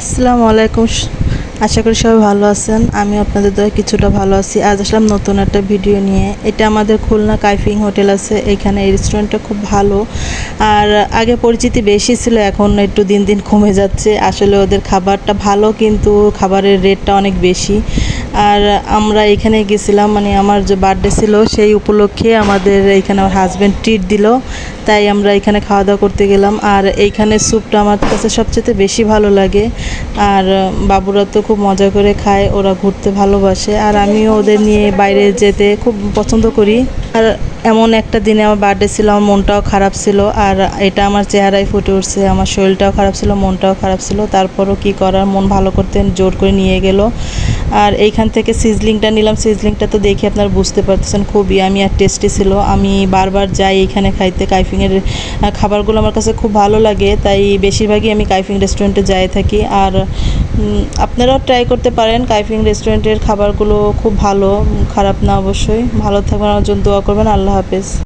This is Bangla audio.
আসসালামু আলাইকুম। আশা করি সবাই ভালো আছেন। আমি আপনাদের দ্বারা কিছুটা ভালো আছি। আজ আসলাম নতুন একটা ভিডিও নিয়ে। এটা আমাদের খুলনা কাইফিং হোটেল আছে। এখানে এই রেস্টুরেন্টটা খুব ভালো। আর আগে পরিচিতি বেশি ছিল, এখন একটু দিন দিন কমে যাচ্ছে। আসলে ওদের খাবারটা ভালো, কিন্তু খাবারের রেটটা অনেক বেশি। আর আমরা এখানে গেছিলাম মানে আমার যে বার্থডে ছিল সেই উপলক্ষে আমাদের এখানে আমার হাজব্যান্ড ট্রিট দিল। তাই আমরা এখানে খাওয়া দাওয়া করতে গেলাম। আর এইখানে স্যুপটা আমার কাছে সবচেয়ে বেশি ভালো লাগে। আর বাবুরা তো খুব মজা করে খায়, ওরা ঘুরতে ভালোবাসে। আর আমিও ওদের নিয়ে বাইরে যেতে খুব পছন্দ করি। আর এমন একটা দিনে আমার বার্থডে ছিল, আমার মনটাও খারাপ ছিল। আর এটা আমার চেহারায় ফুটে উঠছে, আমার শরীরটাও খারাপ ছিল, মনটাও খারাপ ছিল। তারপরও কি করার, মন ভালো করতে জোর করে নিয়ে গেল। আর এইখান থেকে সিজলিংটা নিলাম। সিজলিংটা তো দেখে আপনারা বুঝতে পারতেছেন, খুবই আমি আর টেস্টি ছিল। আমি বারবার যাই এখানে খাইতে। কাইফিংয়ের খাবারগুলো আমার কাছে খুব ভালো লাগে, তাই বেশিরভাগই আমি কাইফিং রেস্টুরেন্টে যাই থাকি। আর আপনারাও ট্রাই করতে পারেন, কাইফিং রেস্টুরেন্টের খাবারগুলো খুব ভালো খারাপ না অবশ্যই। ভালো থাকবেন, আমার জন্য দোয়া করবেন। আল্লাহ হাফেজ।